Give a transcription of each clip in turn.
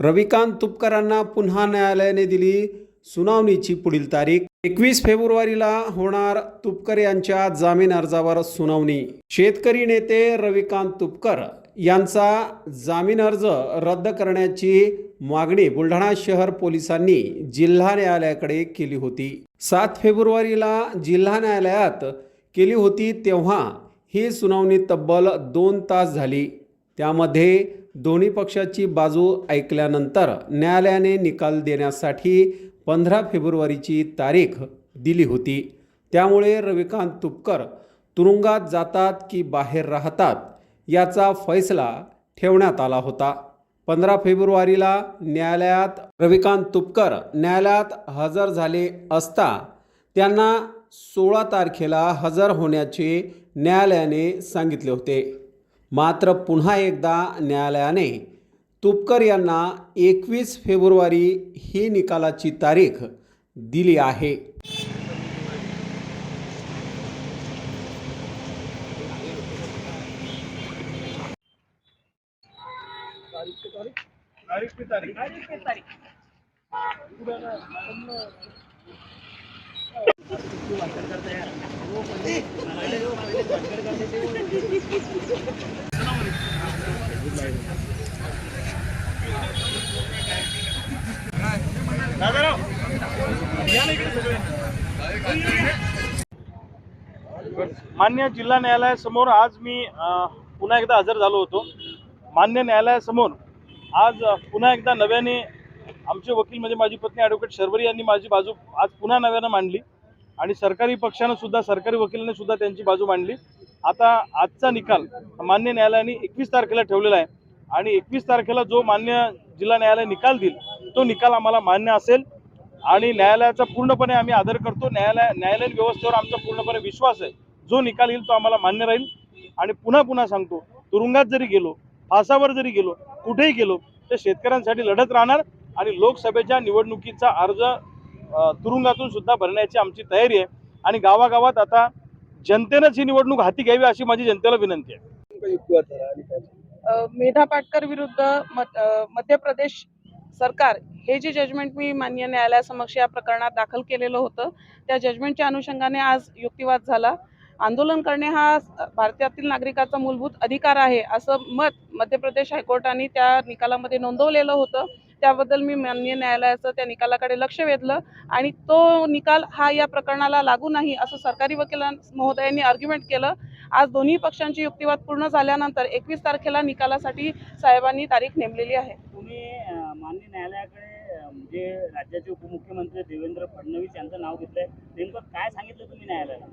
रविकांत तुपकरांना पुन्हा न्यायालयाने दिली सुनावणीची पुढील तारीख. एकवीस फेब्रुवारीला होणार तुपकर यांच्या जामीन अर्जावर सुनावणी. शेतकरी नेते रविकांत तुपकर यांचा जामीन अर्ज रद्द करण्याची मागणी बुलढाणा शहर पोलिसांनी जिल्हा न्यायालयाकडे केली होती. सात फेब्रुवारीला जिल्हा न्यायालयात केली होती तेव्हा ही सुनावणी तब्बल दोन तास झाली. त्यामध्ये दोन्ही पक्षाची बाजू ऐकल्यानंतर न्यायालयाने निकाल देण्यासाठी पंधरा फेब्रुवारीची तारीख दिली होती. त्यामुळे रविकांत तुपकर तुरुंगात जातात की बाहेर राहतात याचा फैसला ठेवण्यात आला होता. पंधरा फेब्रुवारीला न्यायालयात रविकांत तुपकर न्यायालयात हजर झाले असता त्यांना सोळा तारखेला हजर होण्याचे न्यायालयाने सांगितले होते. मात्र पुन्हा एकदा न्यायालयाने तुपकर यांना एकवीस फेब्रुवारी ही निकालाची तारीख दिली आहे तारीख पे तारीख दादाराव या ना इकडे सगळे. मान्य जिल्हा न्यायालयासमोर आज मी पुन्हा एकदा हजर झालो होतो. मान्य न्यायालयासमोर आज पुन्हा एकदा नव्याने आमचे वकील म्हणजे माझी पत्नी ॲडव्होकेट शर्वरी यांनी माझी बाजू आज पुन्हा नव्यानं मांडली आणि सरकारी पक्षानं सुद्धा सरकारी वकिलांनी सुद्धा त्यांची बाजू मांडली. आता आजचा निकाल मान्य न्यायालयाने एकवीस तारखेला ठेवलेला आहे आणि एकवीस तारखेला जो मान्य जिल्हा न्यायालय निकाल देईल तो निकाल आम्हाला मान्य असेल. आणि न्यायालयाचा पूर्णपणे आम्ही आदर करतो. न्यायालय न्यायालयीन व्यवस्थेवर आमचा पूर्णपणे विश्वास आहे. जो निकाल येईल तो आम्हाला मान्य राहील. आणि पुन्हा पुन्हा सांगतो तुरुंगात जरी गेलो फासावर जरी गेलो कुठेही गेलो तर शेतकऱ्यांसाठी लढत राहणार आणि लोकसभेच्या निवडणुकीचा अर्ज तुरुंगातून सुद्धा भरण्याची आमची तयारी आहे. आणि गावागावात आता जनतेनंच ही निवडणूक हाती घ्यावी अशी माझी जनतेला विनंती आहे. मेधा पाटकर विरुद्ध मध्य प्रदेश सरकार हे जे जजमेंट मी मान्य न्यायालयासमक्ष या प्रकरणात दाखल केलेलं होतं त्या जजमेंटच्या अनुषंगाने आज युक्तिवाद झाला. आंदोलन करणे हा भारतातील नागरिकाचा मूलभूत अधिकार आहे असं मत मध्य प्रदेश हायकोर्टाने त्या निकालामध्ये नोंदवलेलं होतं. त्याबद्दल मी मान्य न्यायालयाचं त्या निकालाकडे लक्ष वेधलं आणि तो निकाल हा या प्रकरणाला लागू नाही असं सरकारी वकिलां महोदयांनी आर्ग्युमेंट केलं. आज दोन्ही पक्षांची युक्तिवाद पूर्ण झाल्यानंतर एकवीस तारखेला निकालासाठी साहेबांनी तारीख नेमलेली आहे. तुम्ही माननीय न्यायालयाकडे जे म्हणजे राज्याचे उपमुख्यमंत्री देवेंद्र फडणवीस यांचं नाव घेतलंय. नेमकं काय सांगितलं तुम्ही न्यायालयाला?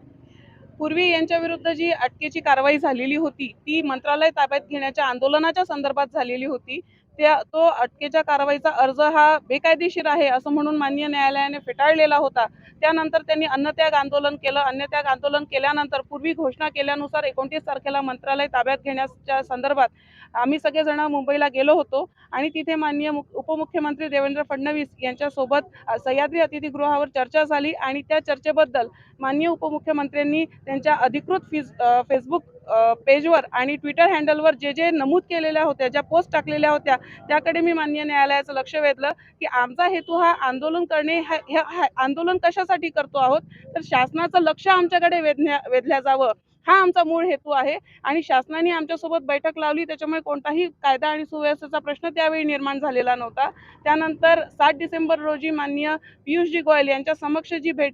पूर्वी यांच्या विरुद्ध जी अटकेची कारवाई झालेली होती ती मंत्रालय ताब्यात घेण्याच्या आंदोलनाच्या संदर्भात झालेली होती. त्या तो अटकेच्या कारवाईचा अर्ज हा बेकायदेशीर आहे असं म्हणून मान्य न्यायालयाने फेटाळलेला होता. त्यानंतर त्यांनी अन्नत्याग आंदोलन केलं. अन्नत्याग आंदोलन केल्यानंतर पूर्वी घोषणा केल्यानुसार एकोणतीस तारखेला मंत्रालय ताब्यात घेण्याच्या संदर्भात आम्ही सगळेजण मुंबईला गेलो होतो आणि तिथे माननीय उपमुख्यमंत्री देवेंद्र फडणवीस यांच्यासोबत सह्याद्री अतिथीगृहावर चर्चा झाली आणि त्या चर्चेबद्दल माननीय उपमुख्यमंत्र्यांनी त्यांच्या अधिकृत फिज फेसबुक पेजवर आणि ट्विटर हँडलवर जे जे नमूद केलेल्या होत्या ज्या पोस्ट टाकलेल्या होत्या त्याकडे मी मान्य न्यायालयाचं लक्ष वेधलं की आमचा हेतू हा आंदोलन करणे हा आंदोलन कशासाठी करतो आहोत? तर शासनाचं लक्ष आमच्याकडे वेधण्या वेधल्या जावं. हा आमचा मूळ हेतू आहे आणि शासनाने आमच्यासोबत बैठक लावली. त्याच्यामुळे कोणताही कायदा आणि सुव्यवस्थेचा प्रश्न त्यावेळी निर्माण झालेला नव्हता. त्यानंतर सात डिसेंबर रोजी माननीय पियुषजी गोयल यांच्या समक्ष जी भेट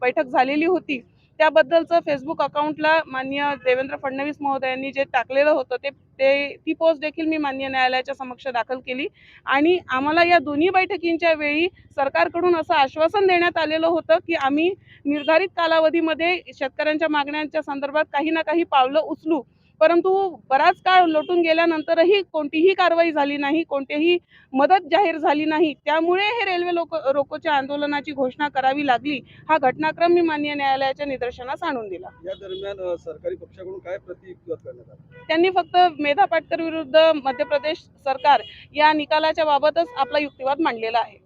बैठक झालेली होती त्याबद्दलचं फेसबुक अकाउंटला माननीय देवेंद्र फडणवीस महोदयांनी जे टाकलेलं होतं ते ते ती पोस्ट देखील मी मान्य न्यायालयाच्या समक्ष दाखल केली. आणि आम्हाला या दोन्ही बैठकींच्या वेळी सरकारकडून असं आश्वासन देण्यात आलेलं होतं की आम्ही निर्धारित कालावधीमध्ये शेतकऱ्यांच्या मागण्यांच्या संदर्भात काही ना काही पावलं उचलू. परंतु बराच काळ लोटून गेल्यानंतरही कोणतीही कारवाई झाली नाही कोणतीही मदत जाहीर झाली नाही. त्यामुळे हे रेल्वे लोक रोकोच्या आंदोलनाची घोषणा करावी लागली. हा घटनाक्रम मी मान्य न्यायालयाच्या निदर्शनास आणून दिला. या दरम्यान सरकारी पक्षाकडून काय करण्यात आला? त्यांनी फक्त मेधा पाटकर विरुद्ध मध्य प्रदेश सरकार या निकालाच्या बाबतच आपला युक्तिवाद मांडलेला आहे.